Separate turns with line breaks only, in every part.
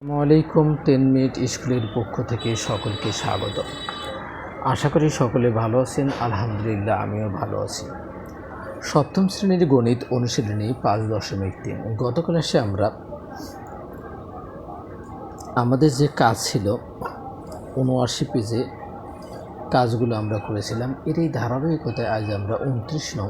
আসসালামু আলাইকুম ten minute স্কুলের পক্ষ থেকে সকলকে স্বাগত। আশা করি সকলে ভালো আছেন, আলহামদুলিল্লাহ আমিও ভালো আছি। সপ্তম শ্রেণির গণিত অনুশীলনী পাঁচ দশমিক তিন। গত ক্লাসে আমরা আমাদের যে কাজ ছিল, উনআশি পেজে কাজগুলো আমরা করেছিলাম এর এই ধারাবাহিকতায় আজ আমরা উনত্রিশ নং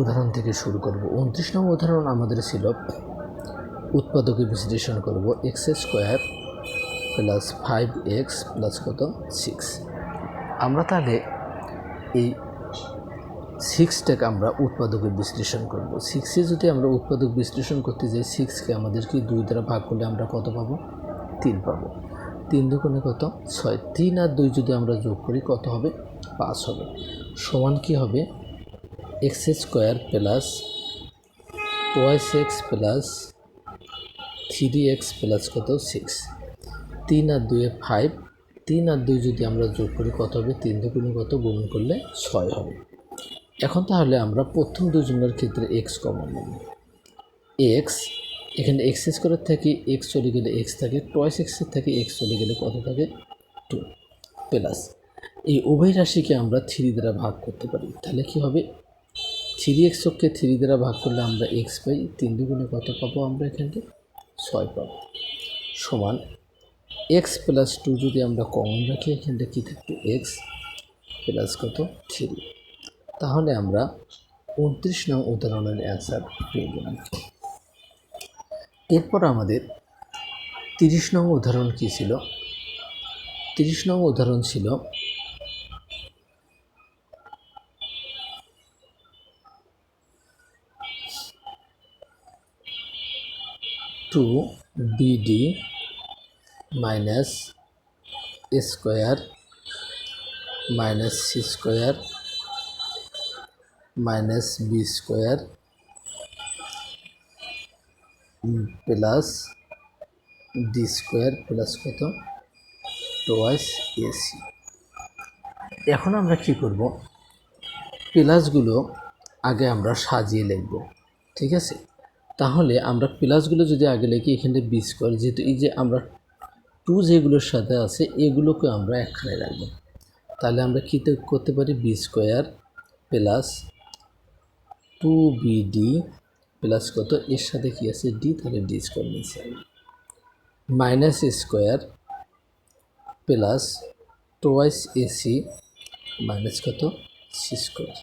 উদাহরণ থেকে শুরু করব। উনত্রিশ নং উদাহরণ আমাদের ছিল উৎপাদকে বিশ্লেষণ করব x square plus five x plus কত? সিক্স আমরা তাহলে এই সিক্সটাকে আমরা উৎপাদকে বিশ্লেষণ করব। সিক্সে যদি আমরা উৎপাদক বিশ্লেষণ করতে যাই সিক্সকে আমাদেরকে দুই দ্বারা ভাগ করলে আমরা কত পাবো? তিন পাবো। তিন দুগুণে কত? ছয়। তিন আর দুই যদি আমরা যোগ করি, কত হবে? পাঁচ হবে। সমান কি হবে? X square plus twice x plus three x plus কত? সিক্স তিন আর দুয়ে ফাইভ তিন আর দুই যদি আমরা যোগ করি, কত হবে? তিন দুগুণে কত? গুণ করলে ছয় হবে। এখন তাহলে আমরা প্রথম দুজনের ক্ষেত্রে এক্স কমন নেব। এক্স এখানে এক্স স্কোয়ারের থেকে এক্স চলে গেলে এক্স থাকে টয়েস এক্সের থেকে এক্স চলে গেলে কত থাকে? টু প্লাস এই উভয় রাশিকে আমরা থ্রি দ্বারা ভাগ করতে পারি। তাহলে কি হবে? থ্রি এক্সকে থ্রি দ্বারা ভাগ করলে আমরা এক্স পাই। তিন দুগুণে কত পাবো আমরা এখানে ছয় পাবো। সমান এক্স প্লাস টু যদি আমরা কমন রাখি এখানটা কী থাকবে? এক্স প্লাস কত? থ্রি তাহলে আমরা উনত্রিশ নং উদাহরণের অ্যান্সার পেয়ে গেলাম। এরপর আমাদের তিরিশ নং উদাহরণ কী ছিল? তিরিশ নং উদাহরণ ছিল two bd minus square minus c square minus b square plus d square plus কত? টোয়াইস এসি এখন আমরা কি করব? প্লাসগুলো আগে আমরা সাজিয়ে লিখব, ঠিক আছে? তাহলে আমরা প্লাসগুলো যদি আগে লিখি, এখানে বি স্কোয়ার যেহেতু এই যে আমরা টু যেগুলোর সাথে আছে, এগুলোকে আমরা একখানে রাখব। তাহলে আমরা কী করতে পারি? B square plus two bd plus কত? এর সাথে কী আছে? ডি তাহলে ডি স্কোয়ার নিচে minus square plus twice ac minus কত? সি স্কোয়ার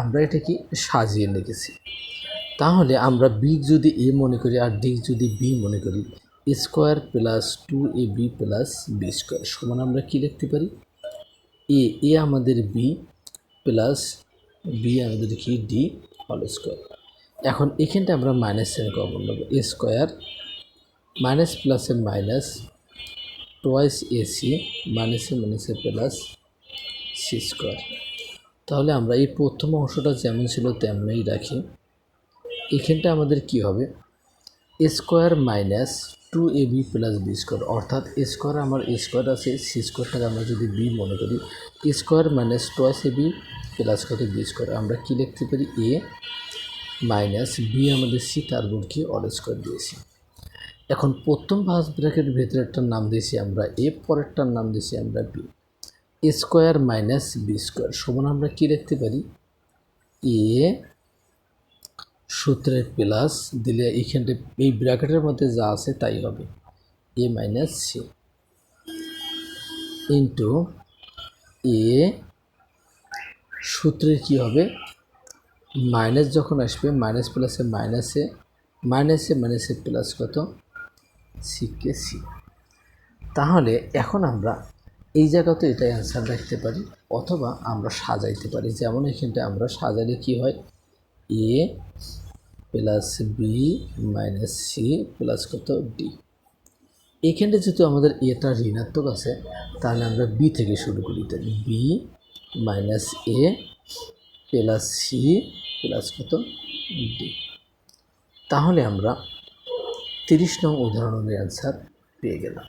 আমরা এটাকে সাজিয়ে লিখেছি। তাহলে আমরা বি যদি এ মনে করি আর ডি যদি বি মনে করি square plus two a b plus b square সমান আমরা কী লিখতে পারি? এ এ আমাদের বি প্লাস বি আমাদের কি? ডি হল স্কোয়ার এখন এখানটা আমরা মাইনাস সাইন কমন নেব। এ স্কোয়ার মাইনাস প্লাসে মাইনাস টোয়াইস এসি মাইনাসে মাইনাসে প্লাস সি স্কোয়ার তাহলে আমরা এই প্রথম অংশটা যেমন ছিল তেমনই রাখি। এখানটা আমাদের কি হবে? A square minus two a b plus b square অর্থাৎ এ স্কোয়ার আমার এ স্কোয়ার আছে সি স্কোয়ারটাকে আমরা যদি বি মনে করি a square minus twice a b plus কত বি স্কোয়ার আমরা কী লিখতে পারি? এ মাইনাস বি আমাদের সি তার কি? অল স্কোয়ার দিয়েছি। এখন প্রথম ফার্স্ট ব্র্যাকেট ভেতরেরটার নাম দিয়েছি আমরা এ পরেরটার নাম দিয়েছি আমরা b a square minus b square সমান আমরা কী লিখতে পারি? এ সূত্রের প্লাস দিলে এইখানটা, এই ব্র্যাকেটের মধ্যে যা আছে তাই হবে। A minus c into a সূত্রের কী হবে? মাইনাস যখন আসবে মাইনাস প্লাসে মাইনাসে মাইনাসে মাইনাসে প্লাস কত? সিকে সি তাহলে এখন আমরা এই জায়গাতে এটাই অ্যান্সার রাখতে পারি, অথবা আমরা সাজাইতে পারি। যেমন এখানটা আমরা সাজালে কি হয়? A plus b minus c plus কত ডি এখানটা যেহেতু আমাদের এটা ঋণাত্মক আছে, তাহলে আমরা বি থেকে শুরু করি। তাহলে b minus a plus c plus কত ডি তাহলে আমরা তিরিশ নং উদাহরণের অ্যান্সার পেয়ে গেলাম।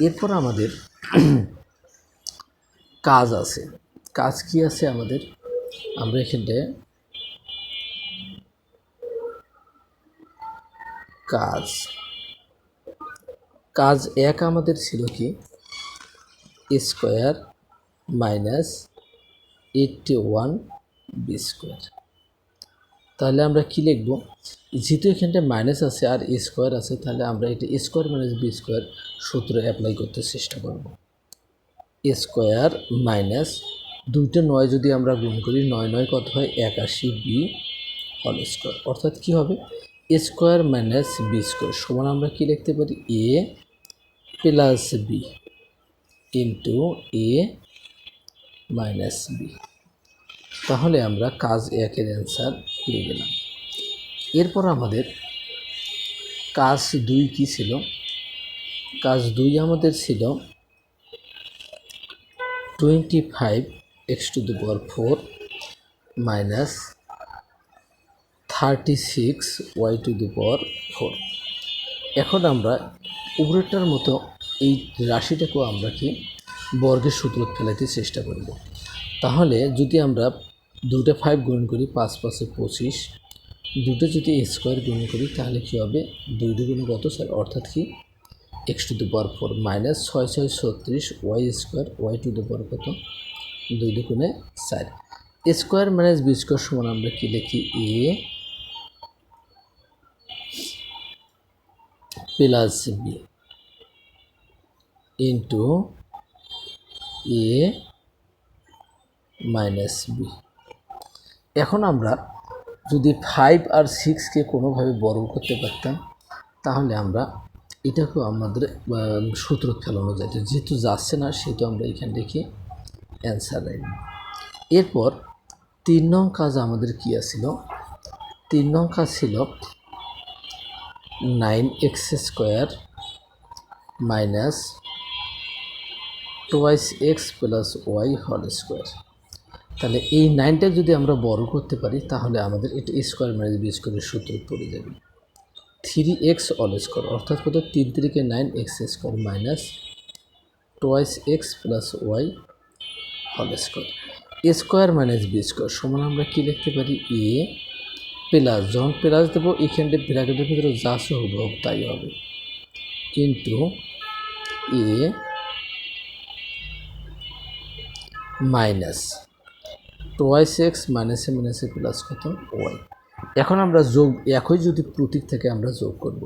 এরপর আমাদের কাজ আছে। কাজ কি আছে আমাদের? আমরা এখানটায় কাজ। কাজ এক আমাদের ছিল কি? Square minus eighty one b square. তাহলে আমরা কি লিখব? যেহেতু এখানটা মাইনাস আছে আর স্কোয়ার আছে, তাহলে আমরা এটা স্কোয়ার মাইনাস বি স্কোয়ার সূত্র অ্যাপ্লাই করতে চেষ্টা করব। স্কোয়ার মাইনাস দুইটা নয় যদি আমরা গুণ করি, নয় নয় কত হয়? একাশি বি হল স্কোয়ার। অর্থাৎ কি হবে? স্কোয়ার মাইনাস বি স্কোয়ার সমান আমরা কি লিখতে পারি? A plus b into a minus b. তাহলে আমরা কাজ একের অ্যান্সার পেয়ে গেলাম। এরপর আমাদের কাজ দুই কি ছিল? কাজ দুই আমাদের ছিল twenty five x to the power four minus thirty six y to the power four. এখন আমরা উপরেরটার মতো এই রাশিটাকেও আমরা কি বর্গের সূত্র ফেলাতে চেষ্টা করব। তাহলে যদি আমরা দুটো ফাইভ গুণ করি, পাঁচ পাঁচে পঁচিশ দুটো যদি স্কোয়ার গুণ করি, তাহলে কী হবে? দুই দুগুণে কত স্যার? অর্থাৎ কি? X to the power four minus ছয় ছয় ছত্রিশ y square y to the power কত? দুই দুগুণে চার। স্কোয়ার মাইনাস বি স্কোয়ার সমান আমরা কী লিখি? A plus b into a minus b. এখন আমরা যদি ফাইভ আর সিক্সকে কোনোভাবে বড় করতে পারতাম, তাহলে আমরা এটাকেও আমাদের সূত্র ফেলানো যেত যেহেতু যাচ্ছে না, সেহেতু আমরা এখান থেকে অ্যান্সার রাখব এরপর তিন নং কাজ আমাদের কী আছিল? তিন নং কাজ ছিল nine x square minus twice x plus y হল স্কোয়ার। তাহলে এই নাইনটা যদি আমরা বড় করতে পারি, তাহলে আমাদের এটা স্কোয়ার মাইনাস বি স্কোয়ারের সূত্র পড়ে যাবে। থ্রি এক্স অল স্কোয়ার অর্থাৎ কত? তিন তিরিকে nine x square minus twice x plus y হল square. Square minus b square সমান আমরা কী লিখতে পারি? এ প্লাস, যখন প্লাস দেবো এখানটা ব্র্যাকেটের ভিতরে যা আছে হুবহু তাই হবে। কিন্তু এ মাইনাস টোয়াইস এক্স মাইনাসে মাইনাসে প্লাস কত? ওয়াই এখন আমরা যোগ, একই যদি প্রতীক থেকে আমরা যোগ করব,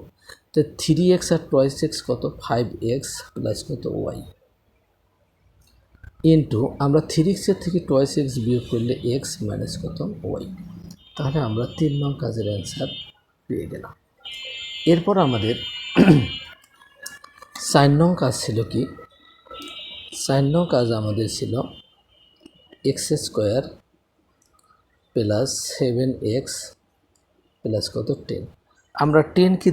তো থ্রি এক্স আর টোয়াইস এক্স কত? ফাইভ এক্স প্লাস কত? ওয়াই ইন্টু আমরা থ্রি এক্সের থেকে টোয়াইস এক্স বিয়োগ করলে এক্স মাইনাস কত? ওয়াই তাহলে আমরা তিন নং কাজের অ্যান্সার পেয়ে গেলাম। এরপর আমাদের চার নং কাজ ছিল কি? চার নং কাজ আমাদের ছিল x square plus seven x plus কত? টেন আমরা টেনকে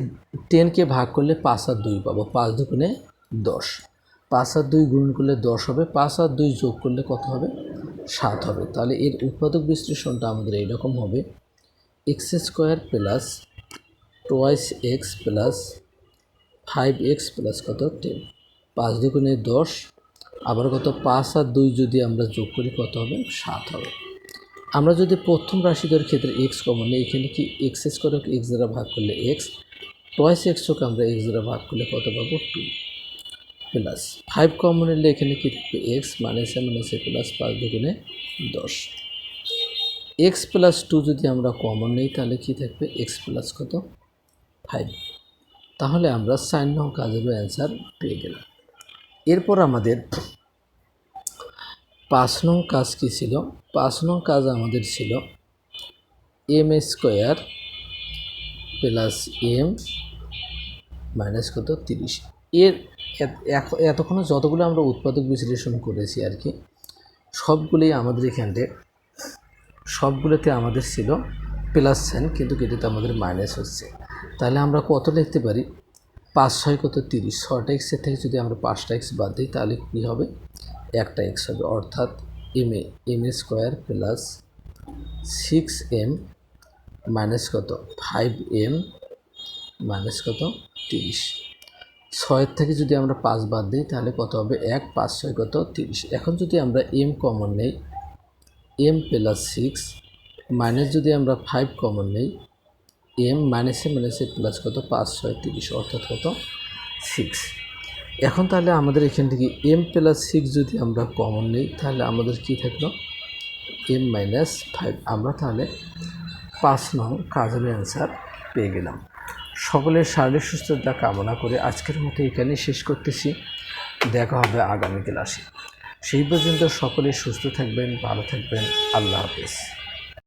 টেনকে ভাগ করলে পাঁচ আর দুই পাবো। পাঁচ দুগুণে দশ। পাঁচ আর দুই গুণ করলে দশ হবে। পাঁচ আর দুই যোগ করলে কত হবে? সাত হবে। তাহলে এর উৎপাদক বিশ্লেষণটা আমাদের এইরকম হবে। X square plus twice x plus five x plus কত টেন? পাঁচ দুগুণে দশ, আবার কত? পাঁচ আর দুই যদি আমরা যোগ করি কত হবে? সাত হবে। আমরা যদি প্রথম রাশিদের ক্ষেত্রে এক্স কমন নিই, এখানে কি এক্স স্কোয়ারকে এক্স দ্বারা ভাগ করলে এক্স টয়েস এক্সকে আমরা এক্স দ্বারা ভাগ করলে কত পাবো? Two plus. ফাইভ কমন নিলে এখানে কি থাকবে? এক্স মাইনাস এ প্লাস পাঁচ দুগুণে দশ। এক্স প্লাস টু যদি আমরা কমন নিই, তাহলে কি থাকবে? এক্স প্লাস কত? ফাইভ তাহলে আমরা সাইন নং কাজেরও অ্যান্সার পেয়ে গেলাম। এরপর আমাদের পাঁচ নং কাজ কী ছিল? পাঁচ নং কাজ আমাদের ছিল m square plus m minus কত? তিরিশ। এর এতক্ষণে যতগুলো আমরা উৎপাদক বিশ্লেষণ করেছি আর কি, সবগুলোই আমাদের এখানে সবগুলোতে আমাদের ছিল প্লাস সাইন কিন্তু এটাতে আমাদের মাইনাস হচ্ছে। তাহলে আমরা কত লিখতে পারি? পাঁচ ছয় কত তিরিশ? ছটা এক্সের থেকে যদি আমরা পাঁচটা এক্স বাদ দিই, তাহলে কী হবে? একটা এক্স হবে। অর্থাৎ m a m a square plus six m minus কত? ফাইভ এম মাইনাস কত? তিরিশ। ছয়ের থেকে যদি আমরা পাঁচ বাদ দিই, তাহলে কত হবে? এক, পাঁচ, ছয় কত? তিরিশ। এখন যদি আমরা এম কমন নেই এম প্লাস সিক্স মাইনাস যদি আমরা ফাইভ কমন নেই এম মাইনাসে মাইনাসে প্লাস কত? পাঁচ, ছয়, তিরিশ, অর্থাৎ কত? সিক্স এখন তাহলে আমাদের এখান থেকে এম প্লাস সিক্স যদি আমরা কমন নিই, তাহলে আমাদের কি থাকল? এম মাইনাস ফাইভ আমরা তাহলে পাঁচ নং কাজের অ্যান্সার পেয়ে গেলাম। সকলের শারীরিক সুস্থতা কামনা করে আজকের মতো এখানেই শেষ করতেছি। দেখা হবে আগামী ক্লাসে। সেই পর্যন্ত সকলে সুস্থ থাকবেন ভালো থাকবেন। আল্লাহ হাফেজ।